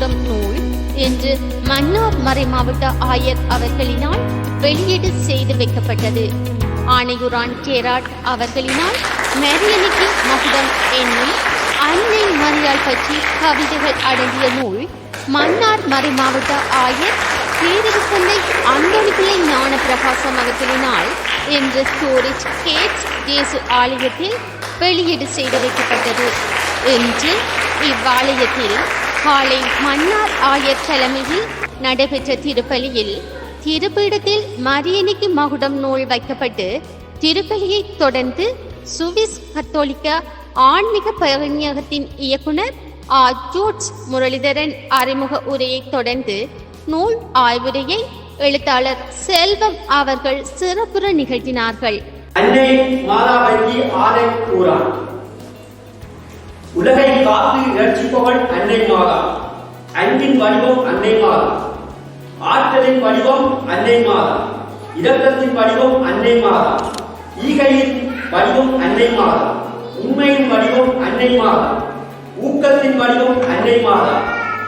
மகுடம் நூல் என்று மன்னார் மறைமாவட்ட ஆயர் அவர்களினால் வெளியீடு செய்து வைக்கப்பட்டது. ஆணையுரான் கேராட் அவர்களினால் மெரியனுக்கு மகுடம் என்னும் அன்னை மரியாள் பற்றி கவிதைகள் அடங்கிய நூல் மன்னார் மறைமாவட்ட ஆயர் பேரரசந்தை அந்தோணிப்பிள்ளை ஞான பிரகாசம் அவர்களினால் என்ற ஸ்டோரேஜ் கேட்ஸ் இயேசு ஆலயத்தில் வெளியீடு செய்து வைக்கப்பட்டது. இன்று இவ்வாலயத்தில் காலை மன்னார் ஆயர் தலைமையில் நடைபெற்ற திருப்பலியில் திருப்பீடத்தில் மரியனிக்கு மகுடம் நூல் வைக்கப்பட்டு திருப்பலியை தொடர்ந்து சுவிஸ் கத்தோலிக்க ஆன்மீக பயணியகத்தின் இயக்குனர் ஆ ஜோர்ஜ் முரளிதரன் அறிமுக உரையை தொடர்ந்து நூல் ஆய்வுரையை எழுத்தாளர் செல்வம் அவர்கள் சிறப்புற நிகழ்த்தினார்கள். அன்னை ஆரை கூறான் உலகை காத்து ரட்சிப்பவள் அன்னை மாதா அன்பின் வடிவம் அன்னை மாதா ஆற்றலின் வடிவம் அன்னை மாதா இரக்கத்தின் வடிவம் அன்னை மாதா ஈகையின் வடிவம் அன்னை மாதா உண்மையின் வடிவம் அன்னை மாதா ஊக்கத்தின் வடிவம் அன்னை மாதா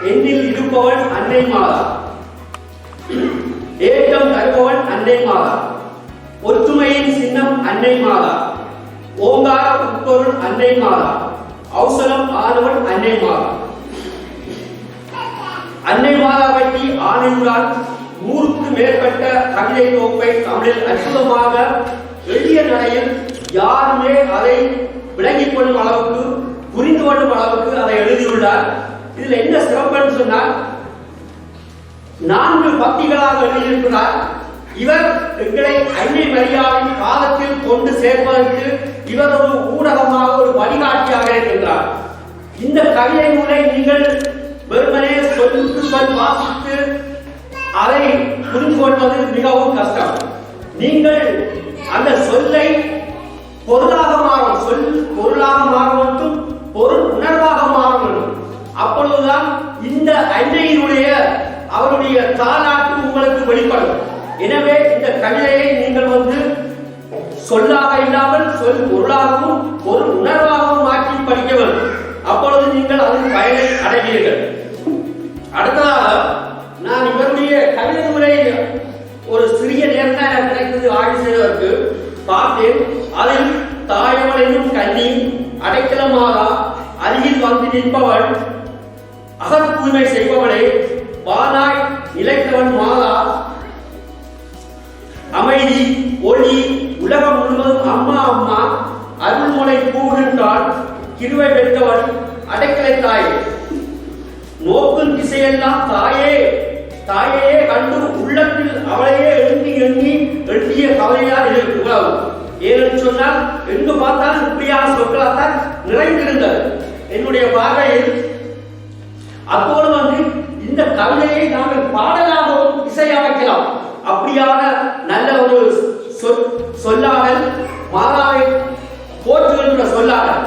எண்ணில் இருப்பவள் அன்னை மாதா ஏற்றம் தருபவன் அன்னை மாதா ஒற்றுமையின் சின்னம் அன்னை மாதா ஓங்கார உட்பொருள் அன்னை மாதா அவசரம் ஆனவன் அன்னை மாதா. அன்னை மாதா பற்றி ஆணையுடன் நூறுக்கு மேற்பட்ட கவிதை தொகுப்பை தமிழில் அற்புதமாக எளிய நடையில் யாருமே அதை விளங்கிக் கொள்ளும் அளவுக்கு புரிந்து கொள்ளும் அளவுக்கு அதை எழுதியுள்ளார். இதுல என்ன சிறப்புன்னு சொன்னால் நான்கு பத்திகளாக எழுதியிருக்கிறார். இவர் எங்களை அன்னை மரியாதையின் காலத்தில் கொண்டு சேர்ப்பதற்கு இவர் ஒரு ஊடகமாக ஒரு வழிகாட்டியாக இருக்கின்றார். இந்த கவிதை நூலை நீங்கள் வெறுமனே சொல்லுக்கு சொல் வாசித்து அதை புரிந்து கொள்வது மிகவும் கஷ்டம். நீங்கள் அந்த சொல்லை பொருளாக மாறும் சொல் பொருளாக மாற மட்டும் பொருள் உணர்வாக மாற வேண்டும் அப்பொழுதுதான் இந்த அன்னையினுடைய அவருடைய தாலாட்டு உங்களுக்கு வெளிப்படும். எனவே இந்த கவிதையை நீங்கள் வந்து சொல்லாக இல்லாமல் சொல் பொருளாகவும் ஒரு உணர்வாகவும் மாற்றி படிக்க வேண்டும் அப்பொழுது நீங்கள் அதன் பயனை அடைவீர்கள். அடுத்ததாக நான் இவருடைய கவிதை முறை ஒரு சிறிய நேரத்தில் எனக்கு கிடைத்தது ஆய்வு செய்வதற்கு பார்த்தேன். அதில் தாயவள் கண்ணி அடைக்கலமாக அருகில் வந்து நிற்பவள் அகத்தூய்மை செய்பவளே வானாய் இழைத்தவன் மாதா அமைதி ஒளி உலகம் முழுவதும் அம்மா அம்மா அருள்முனை கூறுகின்றாள். கிருவை பெற்றவள் அடைக்கலை தாயே. நோக்கும் திசையெல்லாம் தாயே. தாயே கண்டு உள்ளத்தில் அவளையே எண்ணி எண்ணி எண்ணிய கவலையால் இதற்கு உறவு ஏன்னு சொன்னால் எங்கு பார்த்தாலும் இப்படியான சொற்களால் நிறைந்திருந்தது. என்னுடைய பார்வையில் அப்போது வந்து இந்த கவிதையை நாங்கள் பாடலாகவும் இசையமைக்கலாம் அப்படியான நல்ல ஒரு சொல் சொல்லாமல் மாதாவை போற்றுகின்ற சொல்லாமல்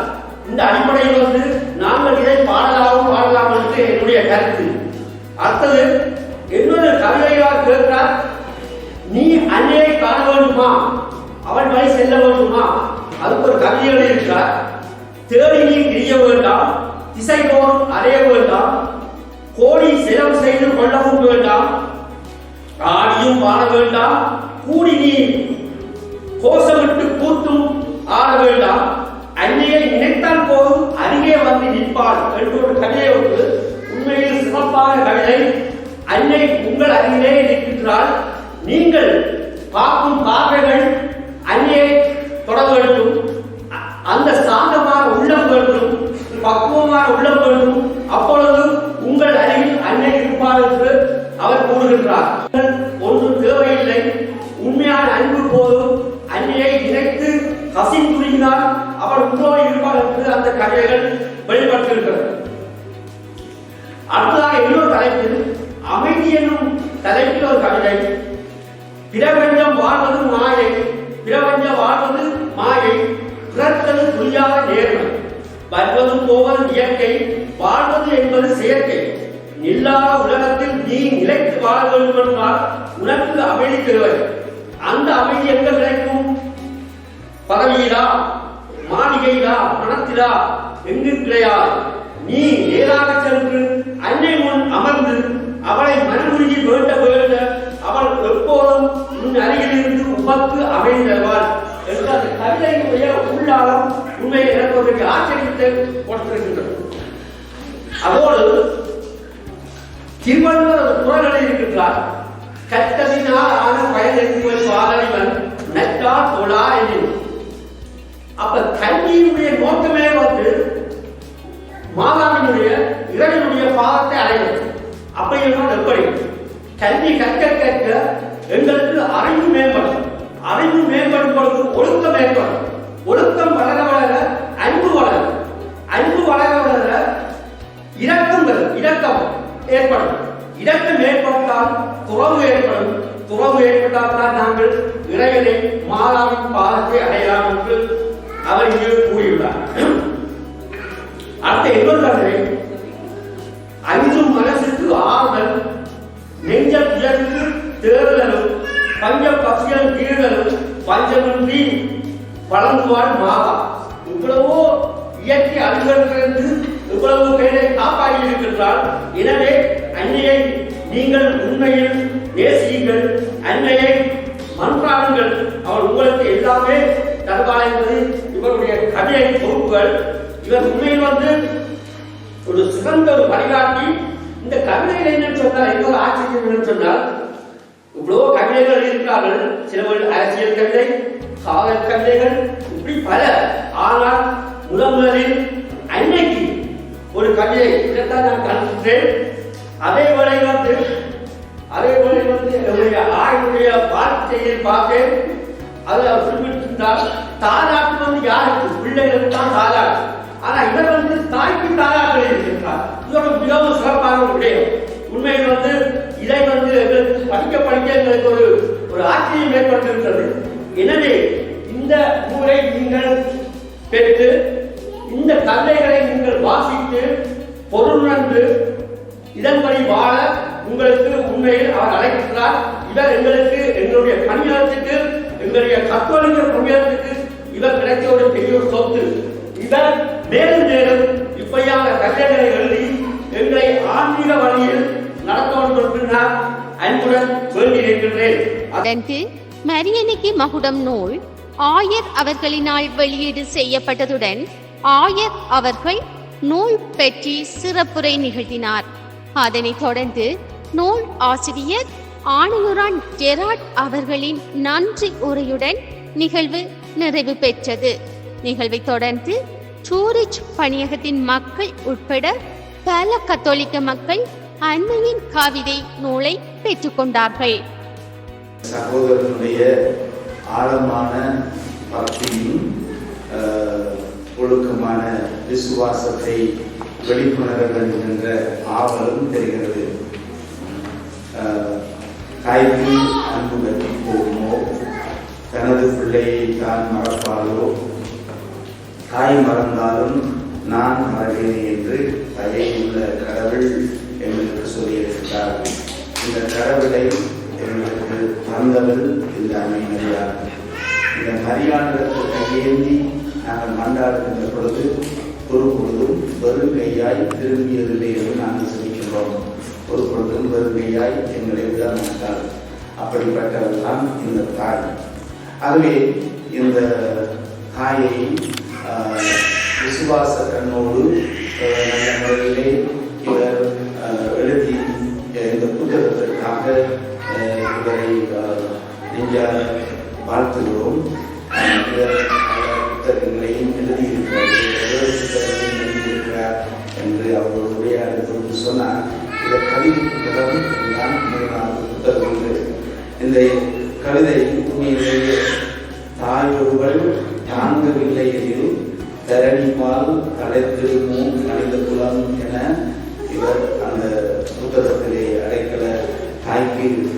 இந்த அடிப்படையில் வந்து நாங்கள் இதை பாடலாகவும் பாடலாம் என்று என்னுடைய கருத்து. அடுத்தது என்னொரு கவிதையாக கேட்கிறார் நீ அன்னையை காண வேண்டுமா? அவன் வழி செல்ல வேண்டுமா? அதுக்கு ஒரு கவிதை எழுதியிருக்கிறார். தேடி நீ கிரிய வேண்டாம் திசை தோறும் அறைய வேண்டாம் கோடி செலவு செய்து கொள்ளவும் வேண்டாம் ஆடியும் பாட வேண்டாம் கூடி நீ. கோஷமிட்டு கூத்தும் ஆட வேண்டாம் அன்னையை நினைத்தால் போதும் அருகே வந்து நிற்பாள். என்று ஒரு கவிதை ஒன்று உண்மையில் சிறப்பான கவிதை. அன்னை உங்கள் அருகிலே நிற்கின்றால் நீங்கள் பார்க்கும் பார்வைகள் போதும் அன்னையை நினைத்து துணிந்தால் அவர் உங்களோடு இருப்பார் என்று அந்த கதைகள் வெளிப்படுத்தியிருக்கிறது. அடுத்ததாக இன்னொரு தலைப்பில் அமைதி என்னும் தலைப்பில் ஒரு கவிதை பிரபஞ்சம் வாழ்வது மாயை பிரபஞ்சம் வாழ்வது மாயை பிறத்தது புரியாத நேர்மை வருவதும் போவதும் இயற்கை வாழ்வது என்பது செயற்கை இல்லாத உலகத்தில் நீ நிலைத்து வாழ வேண்டும் என்றால் உனக்கு அமைதி பெறுவது அந்த அமைதி எங்க கிடைக்கும்? பதவியிலா? மாளிகையிலா? பணத்திலா? எங்கு கிடையாது நீ நேராக சென்று அன்னை முன் அமர்ந்து அவளை மனமுருகி வேண்ட வேண்ட அவள் எப்போதும் உன் அருகில் இருந்து உமக்கு அமைந்தவாள் என்று அந்த கவிதையினுடைய உள்ளாளம் உண்மையில் எனக்கு ஒரு ஆச்சரியத்தை கொடுத்திருக்கின்றது அதோடு திருவள்ளுவர் குரல் இருக்கின்றார். கற்றதினால் ஆன பயனென்பது பாதறிவன் நட்டா தொழா எனினும் அப்ப கல்வியினுடைய நோக்கமே வந்து மாதாவினுடைய இறைவனுடைய பாதத்தை அடைவது. அப்படி எப்படி? கல்வி கற்க கற்க எங்களுக்கு அறிவு மேம்படும். அறிவு மேம்படும் பொழுது ஒழுக்கம் ஏற்படும். ஒழுக்கம் வளர வளர அன்பு வளரும். அன்பு வளர வளர இரக்கம் வரும் இரக்கம் ஏற்படும். இரக்கம் ஏற்பட்டால் துறவு ஏற்படும். துறவு ஏற்பட்டால் நாங்கள் இறைவனை மாதாவின் பாதத்தை அடையலாம் என்று அவர் இங்கே கூறியுள்ளார். அடுத்த இன்னொரு கதை மனசுக்கு ஆறுதல் நெஞ்ச துயருக்கு தேர்தலும் பஞ்ச பசியல் கீழலும் பஞ்சமின்றி வழங்குவாள் மாதா. இவ்வளவோ இயற்கை அலுவலர்களிருந்து இவ்வளவு பேரை காப்பாற்றி இருக்கின்றால் எனவே அன்னையை நீங்கள் உண்மையில் நேசியுங்கள் அன்னையை மன்றாடுங்கள். அவர் உங்களுக்கு எல்லாமே தருவார் என்பது இவருடைய கவிதை தொகுப்புகள். இவர் உண்மையில் வந்து ஒரு சிறந்த ஒரு வழிகாட்டி. இந்த கவிதைகள் என்னன்னு சொன்னால் இன்னொரு ஆச்சரியம் என்னன்னு சொன்னால் இவ்வளவு கவிதைகள் இருக்கிறார்கள். சிலவர்கள் அரசியல் கவிதை காதல் கவிதைகள் இப்படி பல. ஆனால் முதல் முதலில் அன்னைக்கு ஒரு கவிதை இதைத்தான் நான் கண்டுட்டேன் அதே வேளை வந்து அதே வந்து என்னுடைய ஆயுடைய வார்த்தையை பார்த்தேன் அதை அவர் குறிப்பிட்டிருந்தார். தாலாட்டு வந்து யாருக்கு? பிள்ளைகளுக்கு தான் தாலாட்டு ஆனா இவர் வந்து தாய்க்கு தாலாட்டு இருக்கின்றார் இதோட மிகவும் சிறப்பான விடயம் உண்மையில் வந்து இதை வந்து எங்களுக்கு படிக்க படிக்க எங்களுக்கு ஒரு ஒரு ஆச்சரியம் ஏற்பட்டிருக்கிறது. எனவே இந்த நூலை நீங்கள் பெற்று இந்த கதைகளை நீங்கள் வாசித்து பொருளுணர்ந்து இதன்படி வாழ உங்களுக்கு உண்மையில் அவர் அழைக்கிறார். இவர் எங்களுக்கு எங்களுடைய பணியாளத்துக்கு எங்களுடைய கத்தோலிக்க பணியாளத்துக்கு இவர் கிடைத்த ஒரு பெரிய ஒரு சொத்து. இவர் மேலும் மேலும் இப்படியான கதைகளை எழுதி எங்களை ஆன்மீக வழியில் நடத்த வேண்டும் அன்புடன் வேண்டி இருக்கின்றேன் அதற்கு மரியனைக்கு மகுடம் நூல் ஆயர் அவர்களினால் வெளியீடு செய்யப்பட்டதுடன் ஆயர் அவர்கள் நூல் பற்றி சிறப்புரை நிகழ்த்தினார். அதனைத் தொடர்ந்து நூல் ஆசிரியர் ஆணையுரான் ஜெராட் அவர்களின் நன்றி உரையுடன் நிகழ்வு நிறைவு பெற்றது. நிகழ்வை தொடர்ந்து சூரிச் பணியகத்தின் மக்கள் உட்பட பல கத்தோலிக்க மக்கள் அன்னையின் காவிதை நூலை பெற்றுக்கொண்டார்கள் சகோதரனுடைய ஆழமான பக்தியும் ஒழுக்கமான விசுவாசத்தை வெளிக்கொணர வேண்டும் என்ற ஆவலும் தெரிகிறது. தாய்க்கு அன்பு கட்டி போகுமோ தனது பிள்ளையை தான் மறப்பாளோ? தாய் மறந்தாலும் நான் மறவேன் என்று தயையுள்ள கடவுள் எங்களுக்கு சொல்லியிருக்கிறார். இந்த கடவுளை எங்களுக்கு தந்தவள் இந்த அன்னை இந்த மரியாதற்கு கையேந்தி நாங்கள் மன்றாடுகின்ற பொழுது ஒரு பொழுதும் வெறும் கையாய் திரும்பியதில்லை என்று நாங்கள் சொல்லிக்கிறோம் ஒரு பொழுதும் வெறும் கையாய் எங்களை அப்படிப்பட்டவர் தான் இந்த தாய். ஆகவே இந்த தாயை விசுவாச கண்ணோடு நல்ல முறையிலே இவர் எழுதி இந்த புத்தகத்திற்காக இவரை ஆஹ், வாழ்த்துகிறோம். இவர்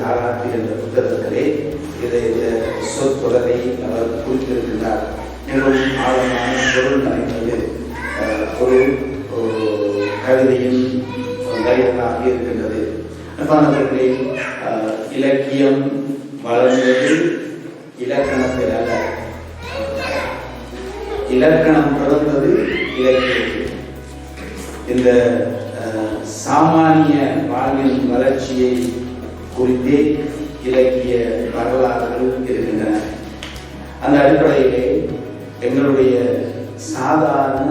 தாய்க்கு என்ற புத்தகத்திலே இதை இந்த சொற்தொடரை அவர் குறித்திருக்கின்றார். மிகவும் ஆழமான பொருள் நிறைந்தது பொருள் ஒரு கவிதையும் கைதலாக இருக்கின்றது. அன்பானவர்களே இலக்கியம் வளர்ந்தது இலக்கணத்தில் அல்ல. இலக்கணம் பிறந்தது இலக்கியத்தில். இந்த சாமானிய வாழ்வின் வளர்ச்சியை குறித்தே இலக்கிய வரலாறுகள் இருக்கின்றன. அந்த அடிப்படையிலே எங்களுடைய சாதாரண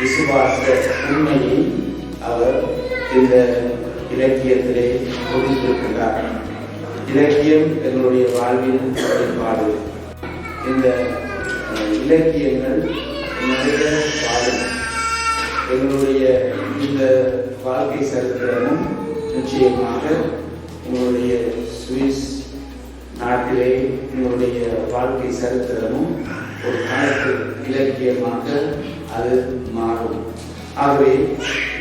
விசுவாச உண்மையை அவர் இந்த இலக்கியத்திலே கொடுத்திருக்கின்றார் இலக்கியம் எங்களுடைய வாழ்வின் செயல்பாடு இந்த இலக்கியங்கள் நிறைய வாழும். எங்களுடைய இந்த வாழ்க்கை சரித்திரமும் நிச்சயமாக உங்களுடைய சுவிஸ் நாட்டிலே உங்களுடைய வாழ்க்கை சரித்திரமும் ஒரு காலத்து இலக்கியமாக அது மாறும். ஆகவே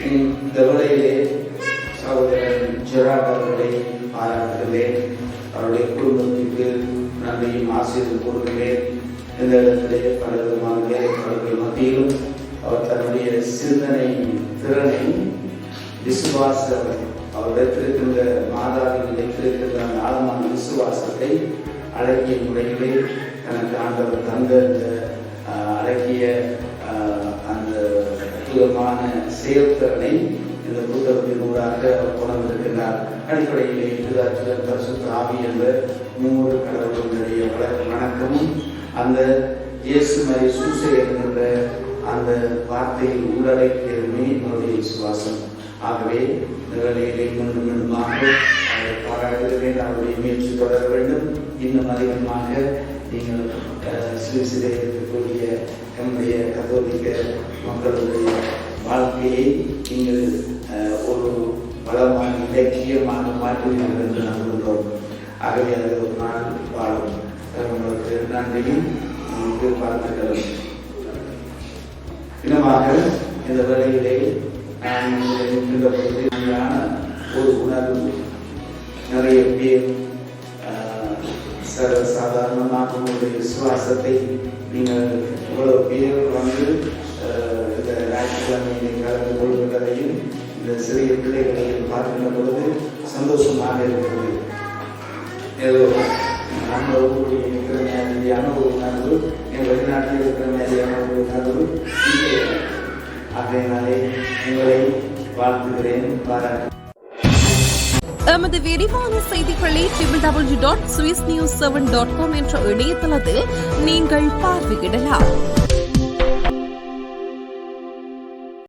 இந்த வேளையிலே சகோதரன் ஜெராட் அவர்களை பாராட்டுகிறேன். அவருடைய குடும்பத்திற்கு நன்றியும் ஆசிரியர் கூறுகிறேன் இந்த இடத்திலே பல விதமான வேலைப்பாடுகள் மத்தியிலும் அவர் தன்னுடைய சிந்தனை திறனை விசுவாச அவரிடத்திருக்கின்ற மாதாவில் வைத்திருக்கின்ற அந்த ஆழமான விசுவாசத்தை அழகிய முறையிலே தனக்கு ஆண்டவர் தந்த இந்த அழகிய அந்த அற்புதமான செயல்திறனை இந்த புத்தகத்தின் ஊடாக உணர்ந்திருக்கிறார் அடிப்படையிலே இதுதாச்சுதன் பரிசுத்த ஆவி என்ற மூன்று கடவுளுடைய வழக்கு வணக்கமும் அந்த இயேசு மாதிரி சூசை என்கின்ற அந்த வார்த்தையில் உள்ளடக்கியதுமே என்னுடைய விசுவாசம் ஆகவே இந்த மீண்டும் மீண்டுமாக அவரை பாராட்டுகிறேன் அவருடைய முயற்சி தொடர வேண்டும். இன்னும் அதிகமாக நீங்கள் அஹ், சுவிசிலே இருக்கக்கூடிய நம்முடைய கத்தோலிக்க மக்களுடைய வாழ்க்கையை நீங்கள் ஒரு வளமான இலக்கியமாக மாற்றுவீர்கள் என்று நம்புகிறோம் ஆகவே அது ஒரு நாள் வாழும். உங்களுக்கு நன்றியும் உங்களுக்கு வாழ்த்துக்களும் இனமாக இந்த வேலையிலே நான் உங்களை இருக்கின்ற பொழுது ஒரு உணர்வு நிறைய பேர் ஆஹ், சர்வ சாதாரணமாக உங்களுடைய விசுவாசத்தை நீங்கள் இவ்வளவு பேர் வந்து இந்த ஞாயிற்றுக்கிழமையை கலந்து கொள்வதையும் இந்த சிறிய பிள்ளைகளையும் பார்க்கின்ற பொழுது சந்தோஷமாக இருக்கிறது ஏதோ நம்ம ஊரில் இருக்கிற மாதிரியான ஒரு உணர்வு என் வெளிநாட்டில் இருக்கிற மாதிரியான ஒரு உணர்வு இல்லை ஆகையினாலே உங்களை வாழ்த்துகிறேன். பாராட்டு. எமது விரிவான செய்திகளை triple W dot Swiss news seven dot com என்ற இணையதளத்தில் நீங்கள் பார்வையிடலாம்.